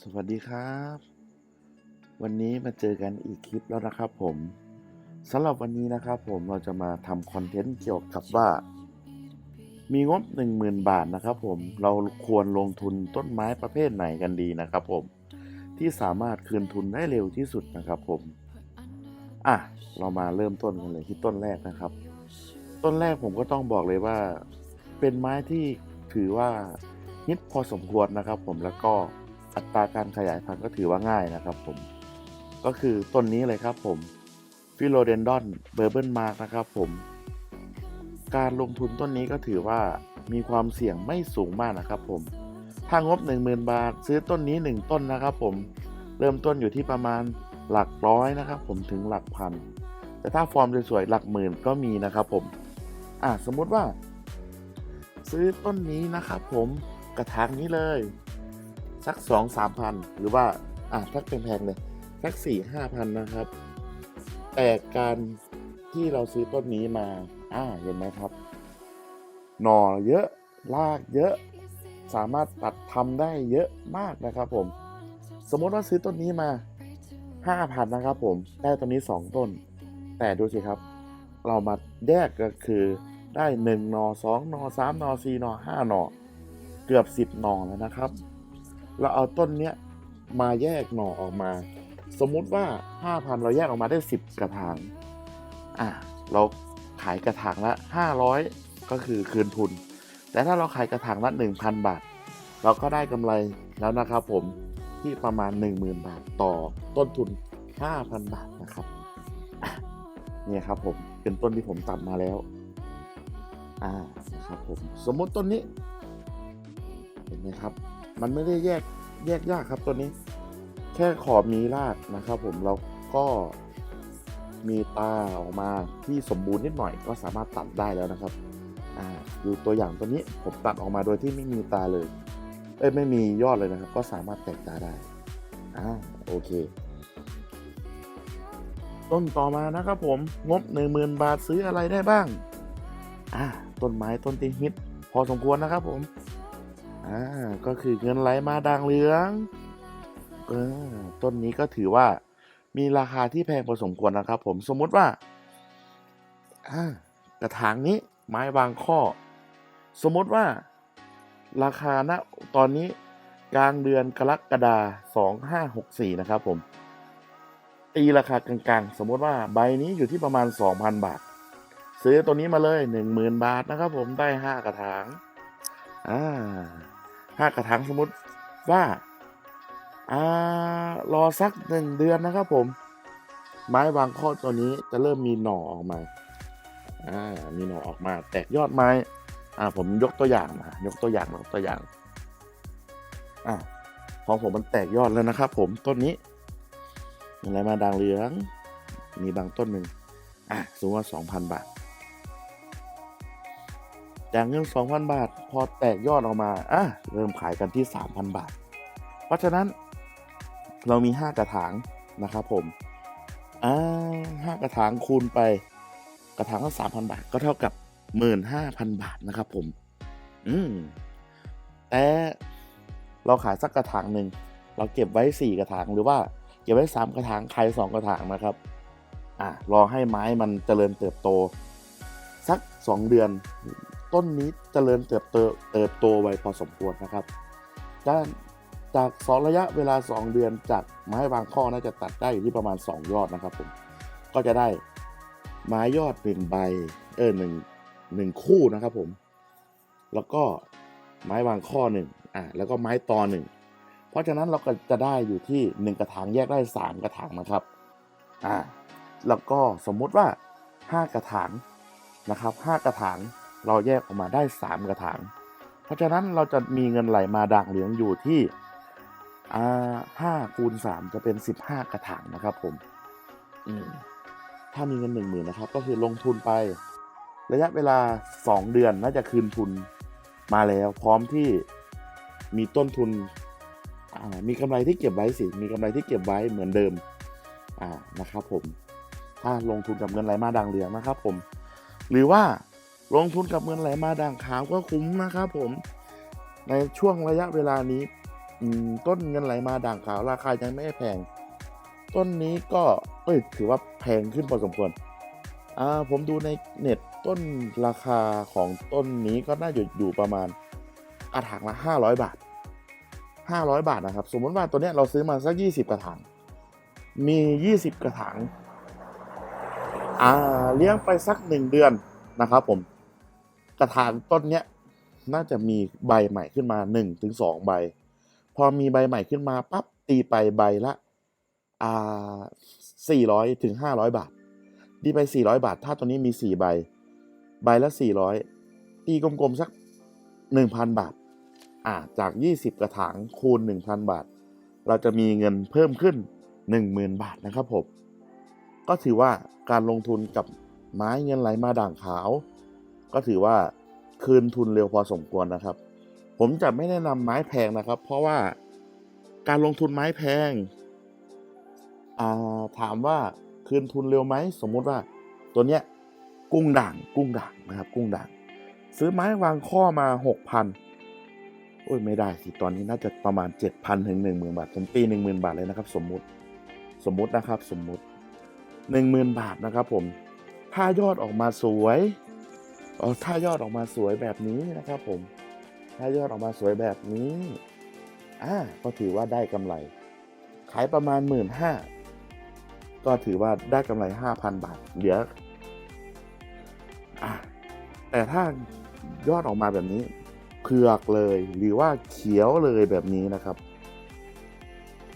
สวัสดีครับ วันนี้มาเจอกันอีกคลิปแล้วนะครับผมสำหรับวันนี้นะครับผมเราจะมาทำคอนเทนต์เกี่ยวกับว่า มีงบ 10,000 บาทนะครับผมเราควรลงทุนต้นไม้ประเภทไหนกันดีนะครับผมที่สามารถคืนทุนได้เร็วที่สุดนะครับผมอะเรามาเริ่มต้นกันเลยที่ต้นแรกนะครับ ต้นแรกผมก็ต้องบอกเลยว่า เป็นไม้ที่ถือว่าฮิตพอสมควรนะครับผมแล้วก็ อัตราการขยายพันธุ์ก็ถือว่าง่ายนะครับผม ก็คือต้นนี้เลยครับผมฟิโลเดนดอนเบอร์เบิลมาร์กนะครับผม การลงทุนต้นนี้ก็ถือว่ามีความเสี่ยงไม่สูงมากนะครับผม ถ้างบ 10,000 บาท ซื้อต้นนี้ 1 ต้นนะครับผม เริ่มต้นอยู่ที่ประมาณหลักร้อยนะครับผมถึงหลักพัน แต่ถ้าฟอร์มสวยๆหลักหมื่นก็มีนะครับผม อะสมมุติว่า ซื้อต้นนี้นะครับผมกระถางนี้เลย สักสองสามพันหรือว่าอะถ้าเป็นแพงเลยสักสี่ห้าพันนะครับ แต่การที่เราซื้อต้นนี้มา อ่าเห็นไหมครับ หน่อเยอะรากเยอะ สามารถตัดทำได้เยอะมากนะครับ ผม สมมติว่าซื้อต้นนี้มาห้าพันนะครับ ผมได้ต้นนี้สองต้น แต่ดูสิครับ เรามาแยกก็คือได้หนึ่งหนอสองหนอสามหนอสี่หนอห้าหนอเกือบสิบหนอแล้วนะครับ เราเอาต้นเนี้ยมาแยกหน่อออกมา สมมุติว่า 5,000 เราแยกออกมาได้ 10 กระถางอะเราขายกระถางละ 500 ก็คือคืนทุน แต่ถ้าเราขายกระถางละ 1,000 บาท เราก็ได้กำไรแล้วนะครับผมที่ประมาณ 10,000 บาทต่อต้นทุน 5,000 บาทนะครับเนี่ยครับผมเป็นต้นที่ผมตัดมาแล้วอ่านะครับผมสมมติต้นนี้ เห็นไหมครับ มันไม่ได้แยกแยกยากครับตัวนี้ แค่ขอบมีรากนะครับ ผมแล้วก็มีตาออกมาที่สมบูรณ์นิดหน่อย ก็สามารถตัดได้แล้วนะครับอ่าดูตัวอย่างตัวนี้ผมตัดออกมาโดยที่ไม่มีตาเลยเอ้ยไม่มียอดเลยนะครับ ก็สามารถแตกตาได้อ่าโอเค ต้นต่อมานะครับผมงบ 10,000 บาทซื้ออะไรได้บ้างอ่าต้นไม้ต้นที่ฮิตพอสมควรนะครับผม อ่าก็คือเงินไหลมาด่างเหลืองเออต้นนี้ก็ถือว่ามีราคาที่แพงพอสมควรนะครับ ผมสมมุติว่า กระถางนี้ไม้วางข้อ สมมติว่า ราคาณตอนนี้กลางเดือนกรกฎาสองห้าหกสี่นะครับ ผม ตีราคากลางๆ สมมติว่าใบนี้อยู่ที่ประมาณ2,000บาท ซื้อตัวนี้มาเลย10,000บาทนะครับ ผมได้5กระถาง อ่า ห้ากระถางสมมติว่าอ่ารอสักหนึ่งเดือนนะครับผม ไม้วางข้อตัวนี้จะเริ่มมีหน่อออกมาอ่ามีหน่อออกมา แตกยอดไม้อ่าผมยกตัวอย่างมายกตัวอย่างยกตัวอย่างอ่าของผมมันแตกยอดแล้วนะครับ ผมต้นนี้มีอะไรมาด่างเหลือง มีบางต้นหนึ่งอะสมมติว่าสองพันบาทจากเงิน2,000บาท พอแตกยอดออกมาอะเริ่มขายกันที่ 3,000 บาท เพราะฉะนั้นเรามี 5 กระถางนะครับผมอ่าห้ากระถางคูณไปกระถางละ3,000บาท ก็เท่ากับ15,000บาทนะครับผม อืม แต่เราขายสักกระถางหนึ่ง เราเก็บไว้4กระถางหรือว่าเก็บไว้3กระถางใคร2กระถางนะครับ อะรอให้ไม้มันเจริญเติบโต สัก2เดือน ต้นนี้เจริญเติบโตเติบโตไวพอสมควรนะครับด้านจากสองระยะเวลา 2 เดือนจากไม้วางข้อน่าจะตัดได้อยู่ที่ประมาณ 2 ยอดนะครับผมก็จะได้ไม้ยอดหนึ่งใบเออหนึ่งหนึ่งคู่นะครับผม แล้วก็ไม้วางข้อหนึ่งอะแล้วก็ไม้ตอหนึ่งเพราะฉะนั้นเราก็จะได้อยู่ที่ 1 กระถางแยกได้ 3 กระถางนะครับอ่าแล้วก็สมมุติว่า 5 กระถางนะครับ 5 กระถาง เราแยกออกมาได้ 3 กระถาง เพราะฉะนั้นเราจะมีเงินไหลมาด่างเหลืองอยู่ที่ห้าคูณสามจะเป็น15กระถางนะครับ ผม อืมถ้ามีเงินหนึ่งหมื่นนะครับ ก็คือลงทุนไป ระยะเวลา2เดือนน่าจะคืนทุนมาแล้ว พร้อมที่มีต้นทุน มีกำไรที่เก็บไว้สิมีกำไรที่เก็บไว้เหมือนเดิม อ่านะครับ ผม ถ้าลงทุนกับเงินไหลมาด่างเหลืองนะครับ ผม หรือว่า ลงทุนกับเงินไหลมาด่างขาวก็คุ้มนะครับผมในช่วงระยะเวลานี้ต้นเงินไหลมาด่างขาวราคายังไม่แพง ต้นนี้ก็เอ้ยถือว่าแพงขึ้นพอสมควรอ่าผมดูในเน็ตต้นราคาของต้นนี้ก็น่าจะอยู่ประมาณอาถางละห้าร้อยบาทห้าร้อยบาทนะครับ สมมติว่าตัวเนี้ยเราซื้อมาสักยี่สิบกระถาง มียี่สิบกระถางอ่าเลี้ยงไปสักหนึ่งเดือนนะครับผม กระถางต้นเนี้ยน่าจะมีใบใหม่ขึ้นมาหนึ่งถึงสองใบ พอมีใบใหม่ขึ้นมาปั๊บตีไปใบละอ่าสี่ร้อยถึงห้าร้อยบาท ตีไปสี่ร้อยบาท ถ้าตัวนี้มีสี่ใบ ใบละสี่ร้อยตีกลมๆสักหนึ่งพันบาท อ่าจากยี่สิบกระถางคูณหนึ่งพันบาท เราจะมีเงินเพิ่มขึ้นหนึ่งหมื่นบาทนะครับผมก็ถือว่าการลงทุนกับไม้เงินไหลมาด่างขาว ก็ถือว่าคืนทุนเร็วพอสมควรนะครับ ผมจะไม่แนะนำไม้แพงนะครับ เพราะว่าการลงทุนไม้แพงาถามว่าคืนทุนเร็วไหมสมมุติว่าตัวเนี้ยกุ้งด่างกุ้งด่างนะครับ กุ้งด่าง ซื้อไม้วางข้อมาหกพันโอ้ยไม่ได้สิตอนนี้น่าจะประมาณเจ็ดพันถึงหนึ่งหมื่นบาทผมตีหนึ่งหมื่นบาทเลยนะครับ สมมุติสมมุตินะครับ สมมุติหนึ่งหมื่นบาทนะครับ ผมถ้ายอดออกมาสวย ถ้ายอดออกมาสวยแบบนี้นะครับผม ถ้ายอดออกมาสวยแบบนี้ อ่า ก็ถือว่าได้กำไร ขายประมาณหมื่นห้า ก็ถือว่าได้กำไรห้าพันบาท เหลือ อะแต่ถ้ายอดออกมาแบบนี้ เผือกเลย หรือว่าเขียวเลยแบบนี้นะครับ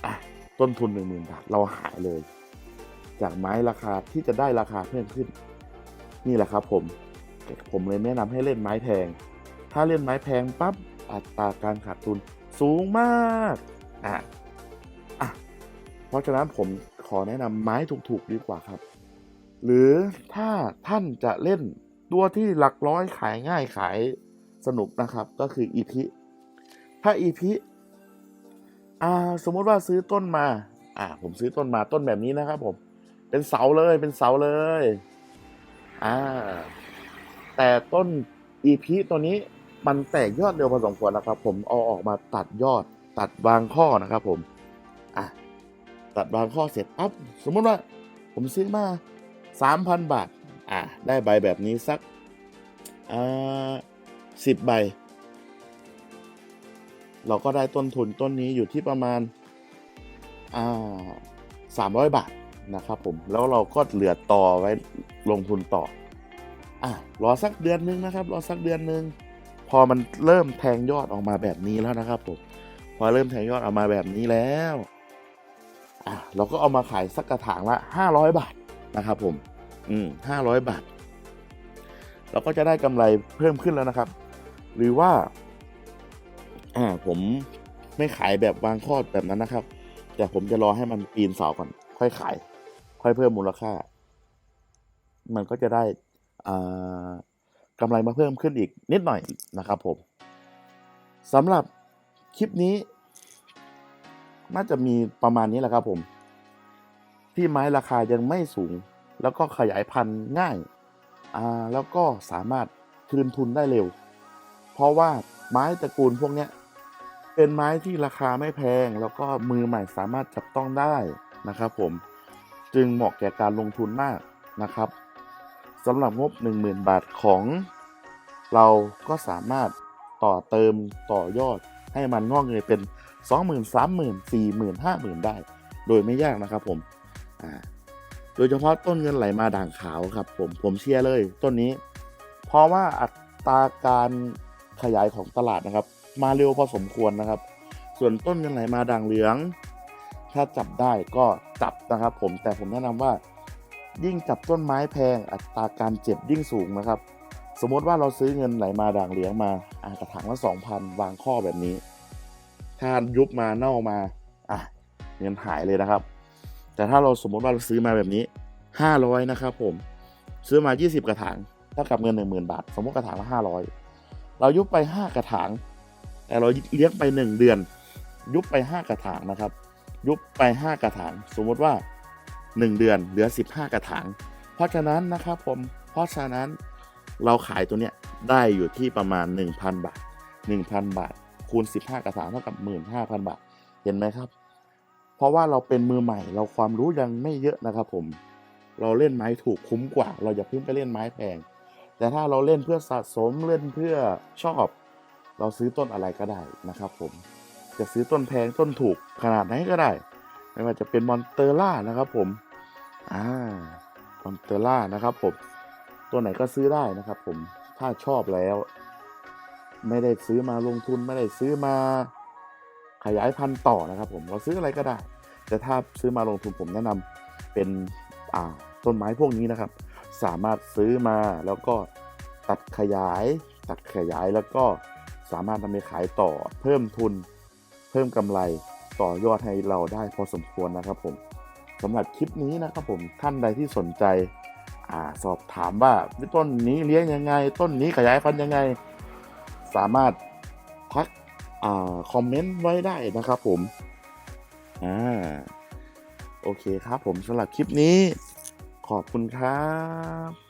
อะ ต้นทุนหนึ่งหมื่นบาท เราหายเลย จากไม้ราคาที่จะได้ราคาเพิ่มขึ้น นี่แหละครับผม ผมเลยแนะนำให้เล่นไม้แพง ถ้าเล่นไม้แพงปั๊บอัตราการขาดทุนสูงมากอะอะเพราะฉะนั้นผมขอแนะนำไม้ถูกๆดีกว่าครับ หรือถ้าท่านจะเล่นตัวที่หลักร้อยขายง่ายขายสนุกนะครับก็คืออีพิถ้าอีพิอ่าสมมติว่าซื้อต้นมา อ่า ผมซื้อต้นมาต้นแบบนี้นะครับผม เป็นเสาเลยเป็นเสาเลย อ่า แต่ต้นอีพีตัวนี้มันแตกยอดเร็วพอสมควรนะครับ ผมเอาออกมาตัดยอดตัดบางข้อนะครับ ผมอะตัดบางข้อเสร็จปั๊บสมมติว่า ผมซื้อมาสามพันบาท อะได้ใบแบบนี้สักอ่าสิบใบ เราก็ได้ต้นทุนต้นนี้อยู่ที่ประมาณอ่าสามร้อยบาทนะครับผมแล้วเราก็เหลือต่อไว้ลงทุนต่อ อะรอสักเดือนนึงนะครับ รอสักเดือนนึง พอมันเริ่มแทงยอดออกมาแบบนี้แล้วนะครับผมพอเริ่มแทงยอดออกมาแบบนี้แล้วอะเราก็เอามาขายสักกระถางละห้าร้อยบาทนะครับผม อืมห้าร้อยบาท เราก็จะได้กำไรเพิ่มขึ้นแล้วนะครับ หรือว่า อ่า ผมไม่ขายแบบวางข้อแบบนั้นนะครับ แต่ผมจะรอให้มันปีนเสาก่อน ค่อยขาย ค่อยเพิ่มมูลค่า มันก็จะได้ กำไรมาเพิ่มขึ้นอีกนิดหน่อยนะครับผมสำหรับคลิปนี้ น่าจะมีประมาณนี้แหละครับผม ที่ไม้ราคายังไม่สูง แล้วก็ขยายพันธุ์ง่ายาแล้วก็สามารถคืนทุนได้เร็ว เพราะว่าไม้ตระกูลพวกนี้เป็นไม้ที่ราคาไม่แพง แล้วก็มือใหม่สามารถจับต้องได้นะครับผมจึงเหมาะแก่การลงทุนมากนะครับ สำหรับงบ 10,000 บาทของ เราก็สามารถต่อเติมต่อยอดให้มันงอกเงยเป็น 20,000 30,000 40,000 50,000 ได้ โดยไม่ยากนะครับผมโดยเฉพาะต้นเงินไหลมาด่างขาวครับผมผมเชียร์เลยต้นนี้ เพราะว่าอัตราการขยายของตลาดนะครับ มาเร็วพอสมควรนะครับ ส่วนต้นเงินไหลมาด่างเหลือง ถ้าจับได้ก็จับนะครับผมแต่ผมแนะนำว่า ยิ่งจับต้นไม้แพงอัตราการเจ็บยิ่งสูงนะครับ สมมติว่าเราซื้อเงินไหลมาด่างเหลียงมาอะกระถางละสองพันวางข้อแบบนี้ ถ้ายุบมาเน่ามาอะเงินหายเลยนะครับ แต่ถ้าเราสมมติว่าเราซื้อมาแบบนี้ห้าร้อยนะครับผมซื้อมา 20 กระถางเท่ากับเงิน 1 0,000 บาท สมมติกระถางละ500 เรายุบไป 5 กระถาง แต่เราเลี้ยงไป 1 เดือน ยุบไป 5 กระถางนะครับ ยุบไป 5 กระถาง สมมติว่า 1 เดือนเหลือ 15 กระถาง เพราะฉะนั้นนะครับผม เพราะฉะนั้นเราขายตัวเนี้ยได้อยู่ที่ประมาณ 1,000 บาท 1,000 บาท คูณ 15 กระถางเท่ากับ 15,000 บาท เห็นไหมครับ เพราะว่าเราเป็นมือใหม่เราความรู้ยังไม่เยอะนะครับผม เราเล่นไม้ถูกคุ้มกว่า เราอย่าเพิ่งไปเล่นไม้แพง แต่ถ้าเราเล่นเพื่อสะสมเล่นเพื่อชอบ เราซื้อต้นอะไรก็ได้นะครับผม จะซื้อต้นแพงต้นถูกขนาดไหนก็ได้ ไม่ว่าจะเป็นมอนเตอร่านะครับผม อ่ามอนเตอร่านะครับผม ตัวไหนก็ซื้อได้นะครับผม ถ้าชอบแล้ว ไม่ได้ซื้อมาลงทุนไม่ได้ซื้อมาขยายพันธุ์ต่อนะครับผม เราซื้ออะไรก็ได้ แต่ถ้าซื้อมาลงทุนผมแนะนำเป็นอ่าต้นไม้พวกนี้นะครับ สามารถซื้อมาแล้วก็ตัดขยาย ตัดขยายแล้วก็สามารถนำไปขายต่อเพิ่มทุน เพิ่มกำไรต่อยอดให้เราได้พอสมควรนะครับผม สำหรับคลิปนี้นะครับผมท่านใดที่สนใจอาสอบถามว่าต้นนี้เลี้ยงยังไง ต้นนี้ขยายพันธุ์ยังไง สามารถทักอ่าคอมเมนต์ไว้ได้นะครับผมอ่าโอเคครับผมสำหรับคลิปนี้ ขอบคุณครับ